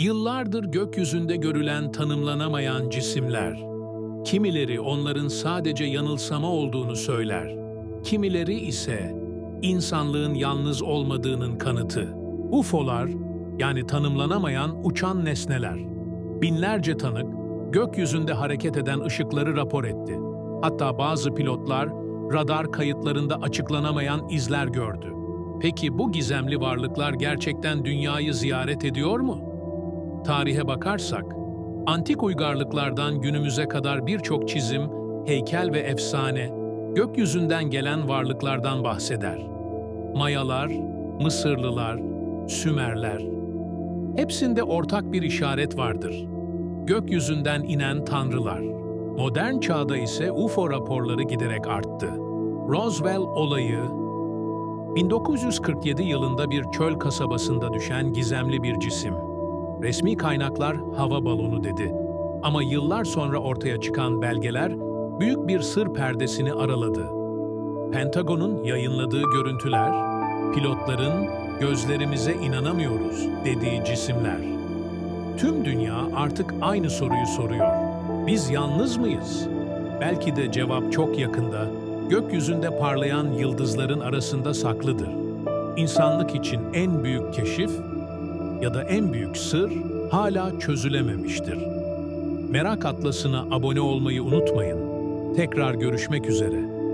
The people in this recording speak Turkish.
Yıllardır gökyüzünde görülen tanımlanamayan cisimler. Kimileri onların sadece yanılsama olduğunu söyler. Kimileri ise insanlığın yalnız olmadığının kanıtı. UFO'lar yani tanımlanamayan uçan nesneler. Binlerce tanık gökyüzünde hareket eden ışıkları rapor etti. Hatta bazı pilotlar radar kayıtlarında açıklanamayan izler gördü. Peki bu gizemli varlıklar gerçekten dünyayı ziyaret ediyor mu? Tarihe bakarsak, antik uygarlıklardan günümüze kadar birçok çizim, heykel ve efsane, gökyüzünden gelen varlıklardan bahseder. Mayalar, Mısırlılar, Sümerler. Hepsinde ortak bir işaret vardır. Gökyüzünden inen tanrılar. Modern çağda ise UFO raporları giderek arttı. Roswell olayı, 1947 yılında bir çöl kasabasında düşen gizemli bir cisim. Resmi kaynaklar hava balonu dedi. Ama yıllar sonra ortaya çıkan belgeler büyük bir sır perdesini araladı. Pentagon'un yayınladığı görüntüler, pilotların gözlerimize inanamıyoruz dediği cisimler. Tüm dünya artık aynı soruyu soruyor. Biz yalnız mıyız? Belki de cevap çok yakında, gökyüzünde parlayan yıldızların arasında saklıdır. İnsanlık için en büyük keşif ya da en büyük sır hala çözülememiştir. Merak Atlası'na abone olmayı unutmayın. Tekrar görüşmek üzere.